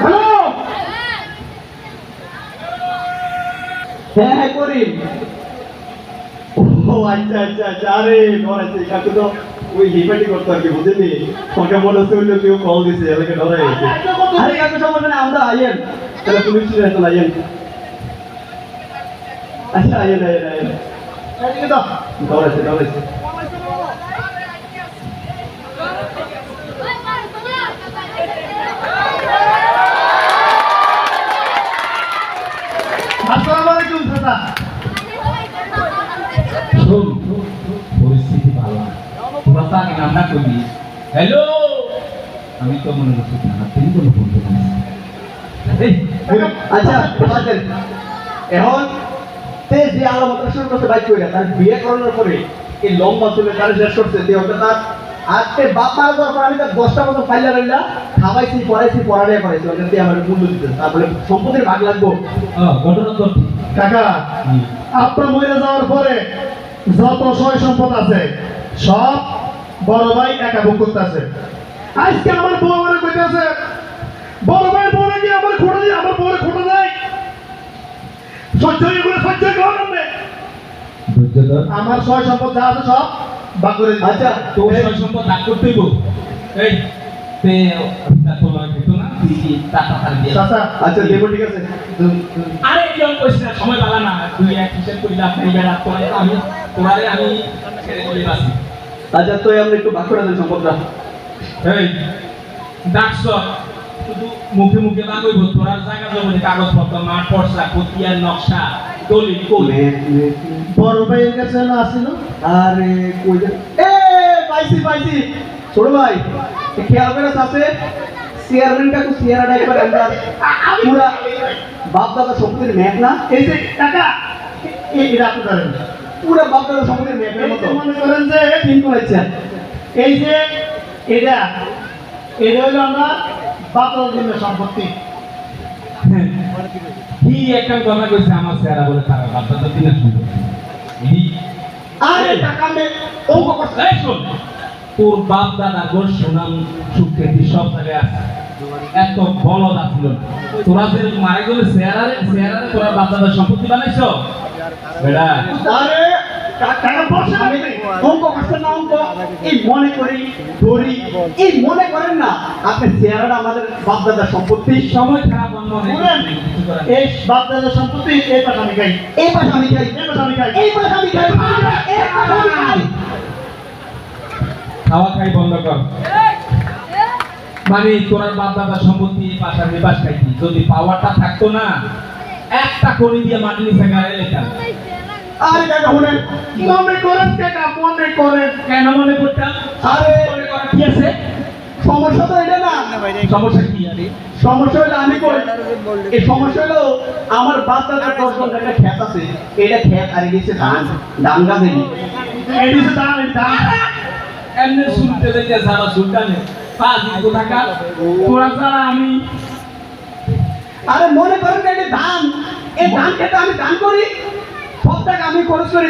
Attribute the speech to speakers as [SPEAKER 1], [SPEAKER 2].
[SPEAKER 1] Hello হ্যাঁ হ্যাঁ করিম। ও আচ্ছা আচ্ছা আচ্ছা। আরে ধরেছে কাকু তো ওই হিপাটি করতো আর কি বুঝলি ওকে মনে হচ্ছে অন্য কেউ কল দিছে এলাকা ধরে গেছে। আরে কাকু সমস্যা নেই আমরা আইয়েন। তাহলে পুলিশ স্টেশন আইয়েন। আচ্ছা আইয়েন। আইয়েন আইয়েন। ধরেছে ধরেছে। আসসালামু আলাইকুম চাচা।
[SPEAKER 2] শোন পরিস্থিতি ভালো না। তোরা তো রান্না করবি। হ্যালো? আমি তো মনে করছি থেকে কোনো ফোন করে
[SPEAKER 1] আচ্ছা বাদেন এখন তে যে আলামত শুরু করতে বাইক করে তার বিয়ে করানোর পরে এই লম্বা চুলে তার শেষ করছে তে তার আজকে বাপ মারা যাওয়ার পর আমি তার দশটা মতো ফাইলা রইলা খাওয়াইছি পড়াইছি পড়ালে করাইছি ওটা দিয়ে আমার মূল্য দিতে তারপরে সম্পত্তির ভাগ লাগবো।
[SPEAKER 2] ঘটনা তো।
[SPEAKER 3] কাকা আপনার মরে যাওয়ার পরে যত সয় সম্পদ আছে সব বড় ভাই একা ভোগ করতেছে। আজকে আমার বউ আমার কইতেছে বড় ভাই বউরে কি আমার খোটা দিয়ে আমার বউরে খোটা দেয় সহ্য হয়ে গেলে সহ্য
[SPEAKER 2] ধর।
[SPEAKER 3] আমার সয় সম্পদ যা আছে সব দিতে।
[SPEAKER 1] আচ্ছা
[SPEAKER 2] তোর সম্পদ এই তে না তুই কি টাকা তার দিয়ে
[SPEAKER 3] চাচা
[SPEAKER 1] আচ্ছা দেবো ঠিক আছে।
[SPEAKER 2] আরে এরকম কইস না সময় পালা না তুই এক হিসেব করি লাভ নেই বেড়া তোরা তো আমি তোরারে আমি ছেড়ে চলে আসি
[SPEAKER 1] আচ্ছা তো আমরা একটু
[SPEAKER 2] এই ডাকছ শুধু মুখে মুখে তোরার জায়গা জমি কাগজপত্র মাঠ পর্সা নকশা। দলিল কই
[SPEAKER 3] বড় ভাইয়ের কাছে না আসছিল
[SPEAKER 1] আরে কই এ পাইছি পাইছি। ছোট ভাই খেয়াল করে আছে চেয়ারম্যান কাকু চেয়ারটা একবার আমরা পুরা বাপ দাদা সম্পত্তির ম্যাপ না?
[SPEAKER 3] এই যে কাকা এই আপনি ধরেন।
[SPEAKER 1] পুরা বাপ দাদা সম্পত্তির ম্যাপের মতো।
[SPEAKER 3] মনে করেন যে
[SPEAKER 1] তিন করেছেন
[SPEAKER 3] এই যে এটা এটা হলো আমরা বাতল জন্য সম্পত্তি।
[SPEAKER 2] কি একটা কথা কইছে আমার স্যারা বলে তারা বাচ্চা তো দিনে শুনবে
[SPEAKER 1] আরে টাকা মে করছে।
[SPEAKER 2] এই শোন তোর বাপ দাদা গোর সুনাম সুখ্যাতি সব জায়গায় আছে। এত বলদ আছিল তোরা যে মারা গেলে চেয়ারারে চেয়ারারে তোরা বাপ দাদার সম্পত্তি বানাইছ? বেড়া।
[SPEAKER 1] আরে টাকা বসে আমি অঙ্ক করছেন না অঙ্ক এই মনে করি ধরি। এই মনে করেন না আপনি চেয়ারটা আমাদের বাপদাদার সম্পত্তি।
[SPEAKER 2] সময় খারাপ।
[SPEAKER 3] এই বাপদাদার সম্পত্তি এই পাশে আমি খাই।
[SPEAKER 1] এই পাশে আমি খাই।
[SPEAKER 3] এই পাশে আমি খাই।
[SPEAKER 1] এই পাশে আমি খাই। এই পাশে আমি খাই।
[SPEAKER 2] খাওয়া খাই বন্ধ কর। মানে তোরার বাপ দাদা সম্পত্তি পাশার নিবাস খাইতি। যদি পাওয়ারটা থাকতো না একটা করে দিয়ে মাটি নিচে গাড়ি লেখা
[SPEAKER 1] আরে কাকা শুনেন।
[SPEAKER 3] মনে করেন কাকা মনে করেন।
[SPEAKER 2] কেন মনে করতাম
[SPEAKER 1] আরে
[SPEAKER 2] কি আছে?
[SPEAKER 1] সমস্যা তো এটা না।
[SPEAKER 2] সমস্যা কি
[SPEAKER 1] সমস্যা হলো আমি কই? এই সমস্যা হলো আমার দশ ঘণ্টা ক্ষেত আছে। এটা ক্ষেত আর গেছে ধান। ধান গাছে
[SPEAKER 3] এই দিছে দাম
[SPEAKER 2] এমনি শুনতে যাইতে যারা সুলতানে পাঁচ দিন টাকা তোরা যারা আমি
[SPEAKER 1] আরে মনে করেন এটা ধান। এই ধান খেতে আমি ধান করি? সব আমি খরচ করি